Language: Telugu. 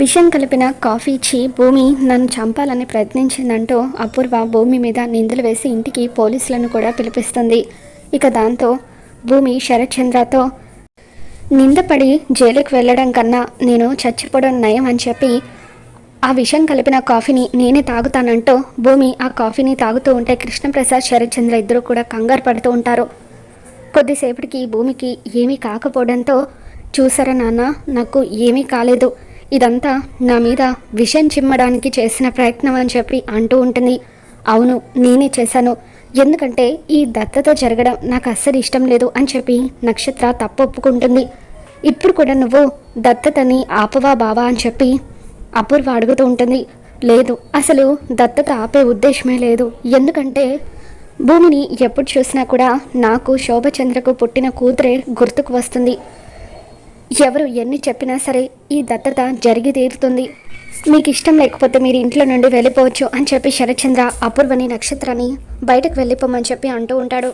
విషం కలిపిన కాఫీ ఇచ్చి భూమి నన్ను చంపాలని ప్రయత్నించిందంటూ అపూర్వ భూమి మీద నిందలు వేసి ఇంటికి పోలీసులను కూడా పిలిపిస్తుంది. ఇక దాంతో భూమి శరత్చంద్రతో నిందపడి జైలుకి వెళ్ళడం కన్నా నేను చచ్చిపోవడం నయం అని చెప్పి ఆ విషం కలిపిన కాఫీని నేనే తాగుతానంటూ భూమి ఆ కాఫీని తాగుతూ ఉంటే కృష్ణప్రసాద్ శరత్చంద్ర ఇద్దరు కూడా కంగారు పడుతూ ఉంటారు. కొద్దిసేపటికి భూమికి ఏమీ కాకపోవడంతో చూసారా నాన్న నాకు ఏమీ కాలేదు. ఇదంతా నా మీద విషం చిమ్మడానికి చేసిన ప్రయత్నం అని చెప్పి అంటూ ఉంటుంది. అవును నేనే చేశాను. ఎందుకంటే ఈ దత్తత జరగడం నాకు అస్సలు ఇష్టం లేదు అని చెప్పి నక్షత్ర తప్పు ఒప్పుకుంటుంది ఇప్పుడు కూడా నువ్వు దత్తతని ఆపవా బావా అని చెప్పి అపూర్వ అడుగుతూ ఉంటుంది. లేదు అసలు దత్తత ఆపే ఉద్దేశమే లేదు. ఎందుకంటే భూమిని ఎప్పుడు చూసినా కూడా నాకు శోభచంద్రకు పుట్టిన కూతురే గుర్తుకు వస్తుంది. ఎవరు ఎన్ని చెప్పినా సరే ఈ దత్తత జరిగి తీరుతుంది. మీకు ఇష్టం లేకపోతే మీరు ఇంట్లో నుండి వెళ్ళిపోవచ్చు అని చెప్పి శరత్చంద్ర అపూర్వని నక్షత్రాన్ని బయటకు వెళ్ళిపోమని చెప్పి అంటూ ఉంటాడు.